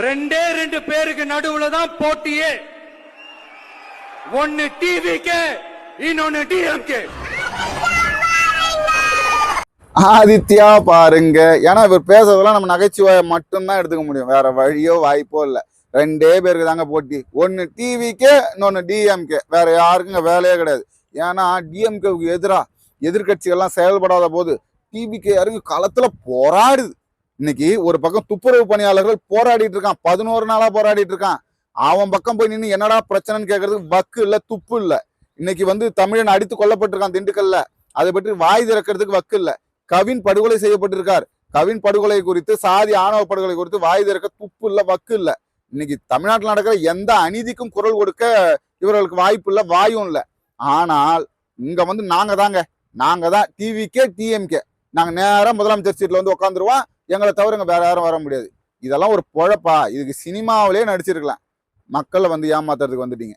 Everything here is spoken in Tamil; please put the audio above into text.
ரெண்டே ரெண்டு பேருக்கு நடுவுல தான் போட்டியே. ஒன்னு கே இன்னொன்னு டிஎம்கே ஆதித்யா பாருங்க. ஏன்னா இவர் பேசுறதெல்லாம் நம்ம நகைச்சுவையை மட்டும்தான் எடுத்துக்க முடியும். வேற வழியோ வாய்ப்போ இல்லை. ரெண்டே பேருக்கு தாங்க போட்டி. ஒன்னு டிவிக்கே இன்னொன்னு டிஎம்கே வேற யாருக்குங்க வேலையே கிடையாது. ஏன்னா டிஎம்கேவுக்கு எதிராக எதிர்க்கட்சிகள்லாம் செயல்படாத போது டிவிகே யாருக்கும் களத்துல போராடுது. இன்னைக்கு ஒரு பக்கம் துப்புரவு பணியாளர்கள் போராடிட்டு இருக்கான். பதினோரு நாளா போராடிட்டு இருக்கான். அவன் பக்கம் போய் நின்று என்னடா பிரச்சனைன்னு கேட்கறதுக்கு வக்கு இல்ல துப்பு இல்ல. இன்னைக்கு வந்து தமிழன் அடித்து கொல்லப்பட்டிருக்கான் திண்டுக்கல்ல. அதை பற்றி வாய் திறக்கிறதுக்கு வக்கு இல்ல. கவின் படுகொலை செய்யப்பட்டிருக்கார். கவின் படுகொலை குறித்து சாதி ஆணவ படுகொலை குறித்து வாய் திறக்க துப்பு இல்ல வக்கு இல்ல. இன்னைக்கு தமிழ்நாட்டில் நடக்கிற எந்த அநீதிக்கும் குரல் கொடுக்க இவர்களுக்கு வாய்ப்பு இல்லை வாயும் இல்லை. ஆனால் இங்க வந்து நாங்க தாங்க. நாங்க தான் டிவிக்கே டிஎம்கே நாங்கள் நேராக முதலமைச்சர் சீட்டில் வந்து உட்காந்துருவோம் எங்களை தவிர இங்க வேற யாரும் வர முடியாது. இதெல்லாம் ஒரு பொழப்பா. இதுக்கு சினிமாவிலே நடிச்சிருக்கலாம். மக்களை வந்து ஏமாத்துறதுக்கு வந்துட்டீங்க.